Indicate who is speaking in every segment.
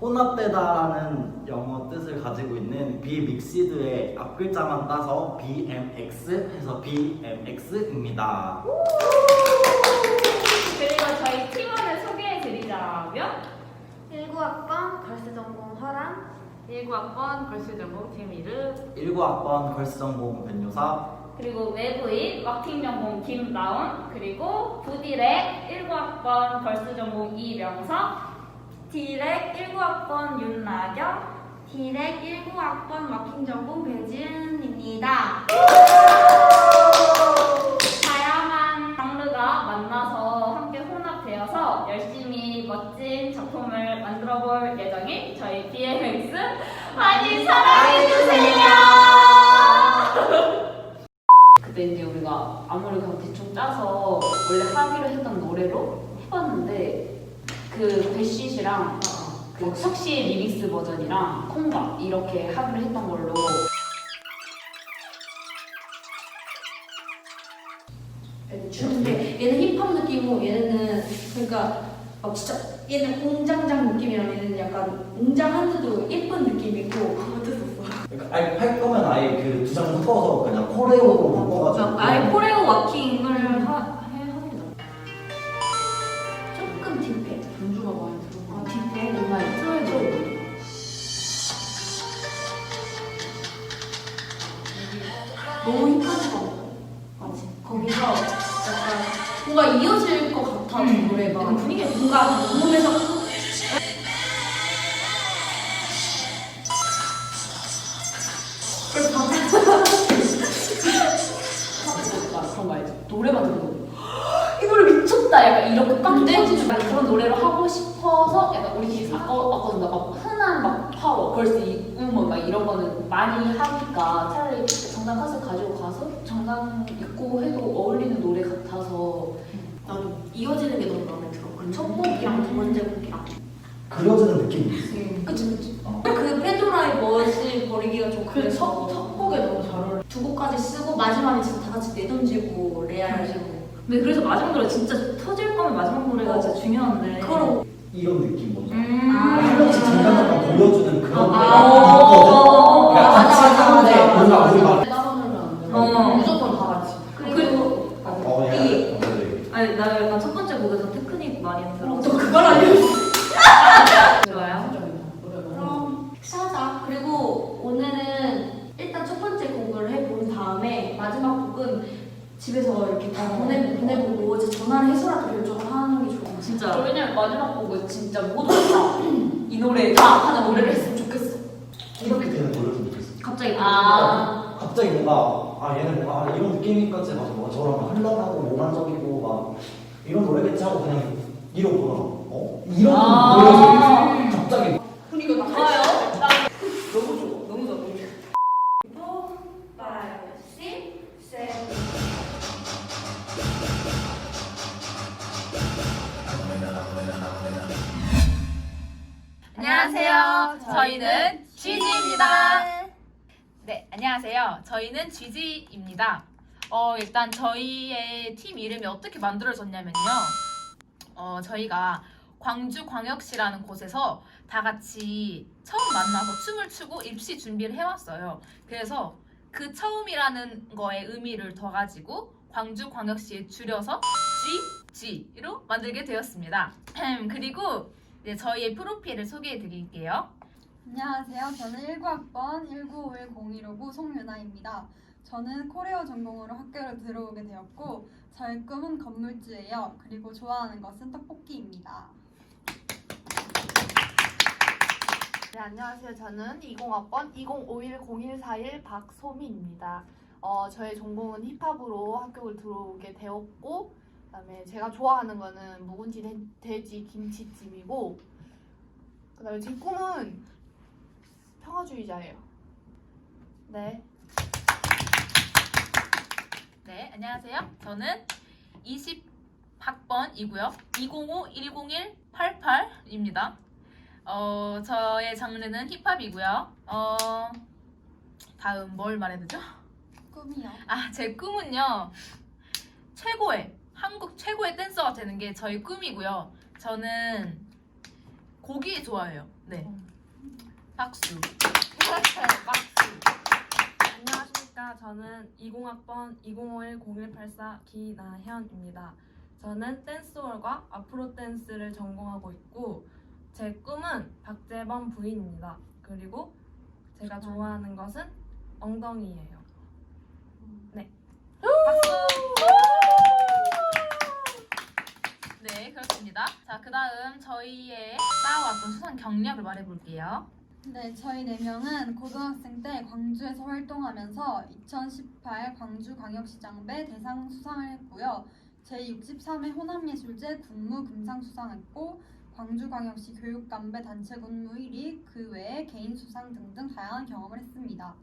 Speaker 1: 혼합되다라는 영어 뜻을 가지고 있는 비믹시드의 앞글자만 따서 BMX 해서 BMX입니다.
Speaker 2: 그리고 저희 팀원을 소개해드리자면
Speaker 3: 19학번 걸스 전공 허람
Speaker 2: 19학번 걸스 전공 김이르
Speaker 1: 19학번 걸스 전공 변요사
Speaker 2: 그리고 외부인 워킹 전공 김라온 그리고 부디렉 19학번 걸스 전공 이명석 디렉 19학번 윤나경
Speaker 3: 디렉 19학번 워킹 전공 배지은입니다.
Speaker 2: 다양한 장르가 만나서 함께 혼합되어서 열심히 멋진 작품을 만들어 볼 예정인 저희 BMX 많이 사랑해주세요! 그때 이제 우리가 아무리 그냥 대충 짜서 원래 하기로 했던 노래로 해봤는데 그 배시시랑 그 석시의 리믹스 버전이랑 콩과 이렇게 하기로 했던 걸로
Speaker 4: 근데 얘는 힙합 느낌이고 얘네는 그러니까 막 진짜 얘는 웅장장 느낌이랑 얘는 약간 웅장한데도 예쁜 느낌이고 어땠었어?
Speaker 1: 그러니까 아예 할 거면 아예 그 두 장 섞어서 그냥 코레오로 바꿔가지고
Speaker 4: 아예 코레오 워킹을
Speaker 2: 노래만 들어도 이 노래 미쳤다. 약간 이렇게 꽉 꽂히는 약간 그런 노래로 하고 싶어서 약간 우리 아까 아까 막 흔한 막 파워 걸스 이 음원 막 이런 거는 많이 하니까 차라리 정당 컷을 가지고 가서 정당 입고 해도 어울리는 노래 같아서
Speaker 4: 나도 이어지는 게 너무 마음에 들어. 그첫 곡이랑 두 번째 곡이랑.
Speaker 1: 그려지는 느낌이 있어.
Speaker 4: 그치 그치.
Speaker 1: 어.
Speaker 4: 그 페도라의 멋을 버리기가
Speaker 2: 좀그
Speaker 4: 그래서
Speaker 2: 첫, 첫 곡에 너무
Speaker 4: 두 곡까지 쓰고 마지막에 진짜 다 같이 내던지고 레알하시고
Speaker 2: 근데 그래서 마지막 노래 진짜 터질 거면 마지막 노래가 진짜 중요한데
Speaker 4: 그럼
Speaker 1: 이런 느낌 뭐죠?
Speaker 2: 음.
Speaker 1: 한 명씩 잠깐 잠깐 보여주는 그런
Speaker 2: 아.
Speaker 1: 거거든. 그냥
Speaker 4: 맞아,
Speaker 1: 같이
Speaker 4: 맞아,
Speaker 1: 하는데
Speaker 4: 맞아.
Speaker 1: 뭔가 우리 말.
Speaker 4: 따로 놀면 안 돼.
Speaker 2: 어.
Speaker 4: 무조건 다 같이. 그리고
Speaker 1: 어, 예.
Speaker 4: 이게
Speaker 1: 어, 네.
Speaker 2: 아니 나 약간 첫 번째 곡에서 테크닉 많이 들어
Speaker 4: 또 그걸 알려줬어.
Speaker 2: 좋아요?
Speaker 4: 그럼 식사하자. 그리고 오늘은 일단 첫 번째 곡을 해본 다음에 마지막 곡은 집에서 이렇게 다 보내, 보내보고 이제 전화를 해서라도 결정을 하는 게 좋을 것 같아.
Speaker 2: 진짜 왜냐면 마지막 곡은 진짜 모두 다이 노래 다 하는 노래를 했으면 좋겠어
Speaker 1: 이렇게 되는 노래를 좀 좋겠어.
Speaker 4: 갑자기
Speaker 2: 아.
Speaker 1: 갑자기 뭔가 아 얘는 뭔가 아, 이런 느낌이까지 가서 뭔가 저랑 현란하고 몽환적이고 막 이런 노래겠지 하고 그냥 이러고 어 이런
Speaker 2: 아.
Speaker 1: 노래가
Speaker 5: 저희는 GG입니다. 어, 일단 저희의 팀 이름이 어떻게 만들어졌냐면요. 어, 저희가 광주광역시라는 곳에서 다 같이 처음 만나서 춤을 추고 입시 준비를 해왔어요. 그래서 그 처음이라는 거에 의미를 더 가지고 광주광역시에 줄여서 GG로 만들게 되었습니다. 그리고 네, 저희의 프로필을 소개해 드릴게요.
Speaker 6: 안녕하세요. 저는 19학번 195102로부 송유나입니다. 저는 코리아 전공으로 학교를 들어오게 되었고 저의 꿈은 건물주예요. 그리고 좋아하는 것은 떡볶이입니다.
Speaker 7: 네, 안녕하세요. 저는 20학번 20510141 박소미입니다. 어, 저의 전공은 힙합으로 학교를 들어오게 되었고, 그다음에 제가 좋아하는 거는 묵은지 돼- 돼지 김치찜이고, 그다음에 제 꿈은 평화주의자예요. 네.
Speaker 5: 네, 안녕하세요. 저는 20학번이고요. 205-101-88입니다. 어, 저의 장르는 힙합이고요. 어, 다음 뭘 말해야 되죠?
Speaker 6: 꿈이요.
Speaker 5: 아, 제 꿈은요. 최고의 한국 최고의 댄서가 되는 게 저희 꿈이고요. 저는 고기 좋아해요. 네. 박수.
Speaker 7: 박수.
Speaker 8: 안녕하십니까. 저는 20학번 2051-0184 기나현입니다. 저는 댄스홀과 아프로 댄스를 전공하고 있고 제 꿈은 박재범 부인입니다. 그리고 제가 좋아하는 것은 엉덩이예요. 네.
Speaker 5: 네, 그렇습니다. 자, 그 다음 저희의 쌓아왔던 수상 경력을 말해볼게요.
Speaker 6: 네, 저희 네 명은 고등학생 때 광주에서 활동하면서 2018 광주광역시장배 대상 수상을 했고요. 제63회 호남예술제 군무 금상 수상했고 광주광역시 교육감배 단체 군무 1위, 그 외에 개인 수상 등등 다양한 경험을 했습니다.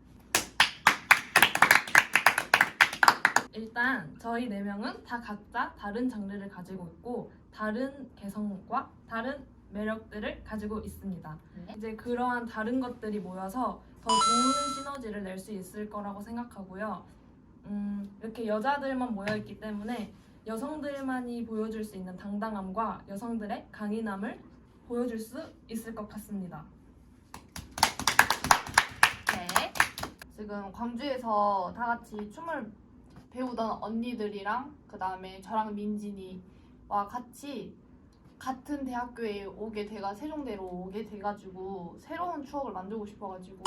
Speaker 8: 일단 저희 네 명은 다 각자 다른 장르를 가지고 있고 다른 개성과 다른 매력들을 가지고 있습니다.
Speaker 5: 네.
Speaker 8: 이제 그러한 다른 것들이 모여서 더 좋은 시너지를 낼 수 있을 거라고 생각하고요. 음, 이렇게 여자들만 모여 있기 때문에 여성들만이 보여줄 수 있는 당당함과 여성들의 강인함을 보여줄 수 있을 것 같습니다.
Speaker 5: 네.
Speaker 7: 지금 광주에서 다 같이 춤을 배우던 언니들이랑 그 다음에 저랑 민진이와 같이 같은 대학교에 오게 돼가 세종대로 오게 돼가지고 새로운 추억을 만들고 싶어가지고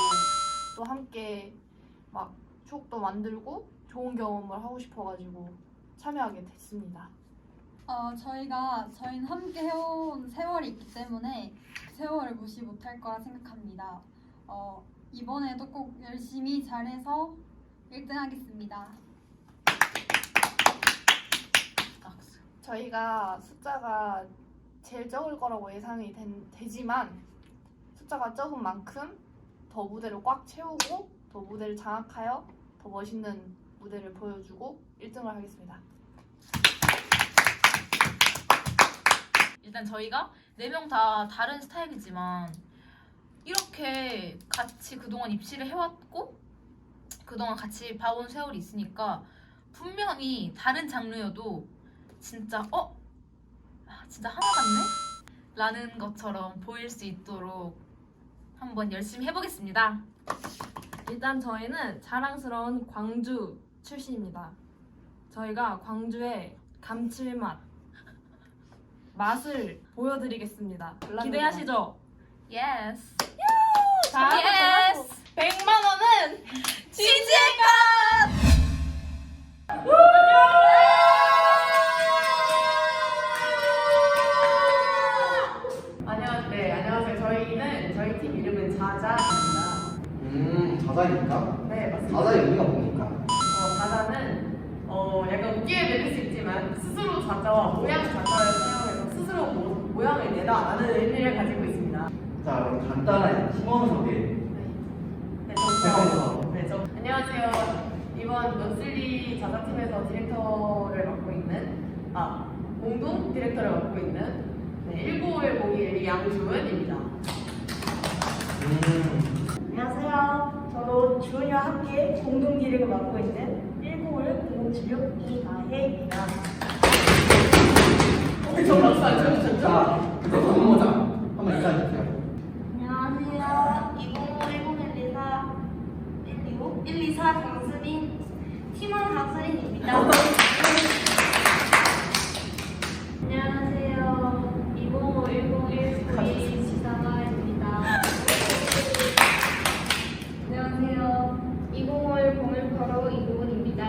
Speaker 7: 또 함께 막 추억도 만들고 좋은 경험을 하고 싶어가지고 참여하게 됐습니다.
Speaker 6: 어, 저희가 저희는 함께 해온 세월이 있기 때문에 그 세월을 무시 못할 거라 생각합니다. 어, 이번에도 꼭 열심히 잘해서 1등 하겠습니다.
Speaker 7: 저희가 숫자가 제일 적을 거라고 예상이 된- 되지만 숫자가 적은 만큼 더 무대를 꽉 채우고 더 무대를 장악하여 더 멋있는 무대를 보여주고 1등을 하겠습니다.
Speaker 5: 일단 저희가 네 명 다 다른 스타일이지만 이렇게 같이 그동안 입시를 해왔고 그동안 같이 봐온 세월이 있으니까 분명히 다른 장르여도 진짜 어? 아, 진짜 하나 같네? 라는 것처럼 보일 수 있도록 한번 열심히 해보겠습니다.
Speaker 8: 일단 저희는 자랑스러운 광주 출신입니다. 저희가 광주의 감칠맛 맛을 보여드리겠습니다. 기대하시죠?
Speaker 5: 예스.
Speaker 8: 자,
Speaker 5: 예스.
Speaker 7: 100만 원은
Speaker 9: 안녕, 자자입니다.
Speaker 1: 음, 자자입니까?
Speaker 9: 네, 맞습니다.
Speaker 1: 자자의 의미가 뭡니까?
Speaker 9: 어, 자자는 어, 약간 웃기게 들릴 수 있지만 스스로 자자와 모양 자자를 사용해서 스스로 모, 모양을 내다라는 의미를 가지고 있습니다.
Speaker 1: 자, 그럼 간단한 팀원 소개.
Speaker 9: 네, 저,
Speaker 1: 잠깐만요.
Speaker 9: 네, 저, 안녕하세요. 이번 논슬리 자자팀에서 디렉터를 맡고 있는 아 공동 디렉터를 맡고 있는 네, 1951 양주은입니다.
Speaker 1: 음,
Speaker 10: 안녕하세요. 저도 주은이와 함께 공동 기획을 맡고 있는 101 0076 이나혜입니다.
Speaker 9: 저 박수 안 쳐주셨죠?
Speaker 1: 자, 그때 전모자 한번 인사해주세요.
Speaker 3: 안녕하세요. 2051 124 125 124 강수빈 팀원 강수빈입니다. 안녕하세요. 2010 지사가입니다. 안녕하세요. 2051 0185 이구은입니다.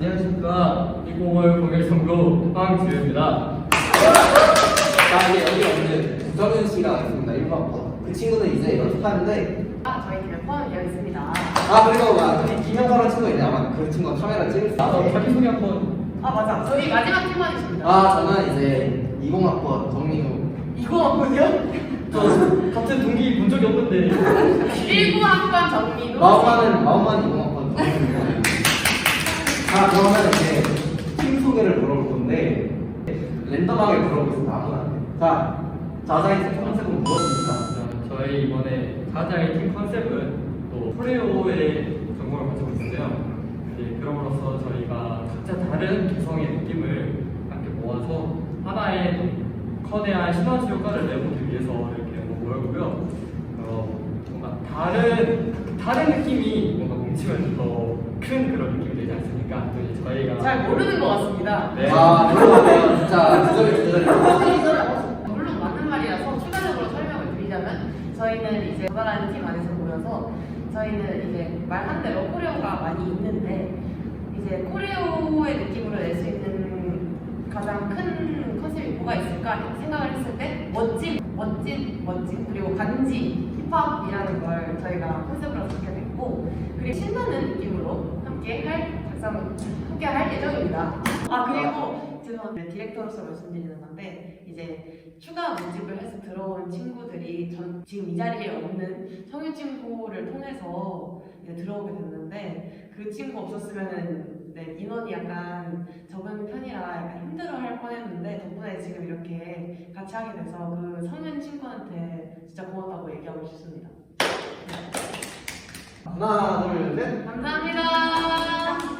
Speaker 11: 안녕하십니까 20월 01 선고 황지우입니다.
Speaker 1: 자, 이제 여기 없는 구정윤 씨가 있습니다. 1학번. 그 친구는 이제 연습하는데,
Speaker 9: 아, 저희 팀에 포함되어 있습니다.
Speaker 1: 아, 그리고 막, 김영사라는 친구 있는데 아마 그 친구가 카메라 찍을 수
Speaker 11: 나도
Speaker 1: 있는데.
Speaker 11: 자기소개 한번
Speaker 9: 아, 맞아. 저희 마지막 팀원이십니다.
Speaker 1: 아, 저는 이제 20학번 정민우.
Speaker 9: 이거 뭐요?
Speaker 11: 저 같은 동기 본 적이 없는데
Speaker 9: 19학번 정민우.
Speaker 1: 마음만은, 마음만 20학번 정민우. 자, 그러면 이제 팀 소개를 물어볼 건데, 랜덤하게 물어보겠습니다. 아무나. 자, 자자의 컨셉은 무엇입니까?
Speaker 11: 저희 이번에 자자의 팀 컨셉은 또 코레오의 전공을 가지고 있는데요. 이제 그럼으로써 저희가 각자 다른 개성의 느낌을 함께 모아서 하나의 거대한 시너지 효과를 내보기 위해서 이렇게 모였고요. 어, 뭔가 다른 다른 느낌이 뭔가 뭉치면 더 큰 그런 느낌이 되지 않습니까? 또 이제 저희가
Speaker 9: 잘 모르는 것 같습니다.
Speaker 11: 네.
Speaker 1: 아, 그러네요. 진짜 주저리 주저리.
Speaker 9: 물론 맞는 말이라서 추가적으로 설명을 드리자면 저희는 이제 도달하는 팀 안에서 모여서 저희는 이제 말한 대로 코레오가 많이 있는데 이제 코레오의 느낌으로 낼 수 있는 가장 큰 컨셉이 뭐가 있을까 생각을 했을 때 멋진, 멋진, 멋진 그리고 간지 힙합이라는 걸 저희가 컨셉으로 잡게 됐고 그리고 신나는 함께 할 작성 함께 할 예정입니다. 아 그리고 죄송한데 디렉터로서 말씀드리는 건데 이제 추가 모집을 해서 들어온 친구들이 전 지금 이 자리에 없는 성윤 친구를 통해서 이제 들어오게 됐는데 그 친구 없었으면은 네, 인원이 약간 적은 편이라 약간 힘들어할 뻔했는데 덕분에 지금 이렇게 같이 하게 돼서 그 성윤 친구한테 진짜 고맙다고 얘기하고 싶습니다.
Speaker 1: 하나, 둘, 셋.
Speaker 9: 감사합니다.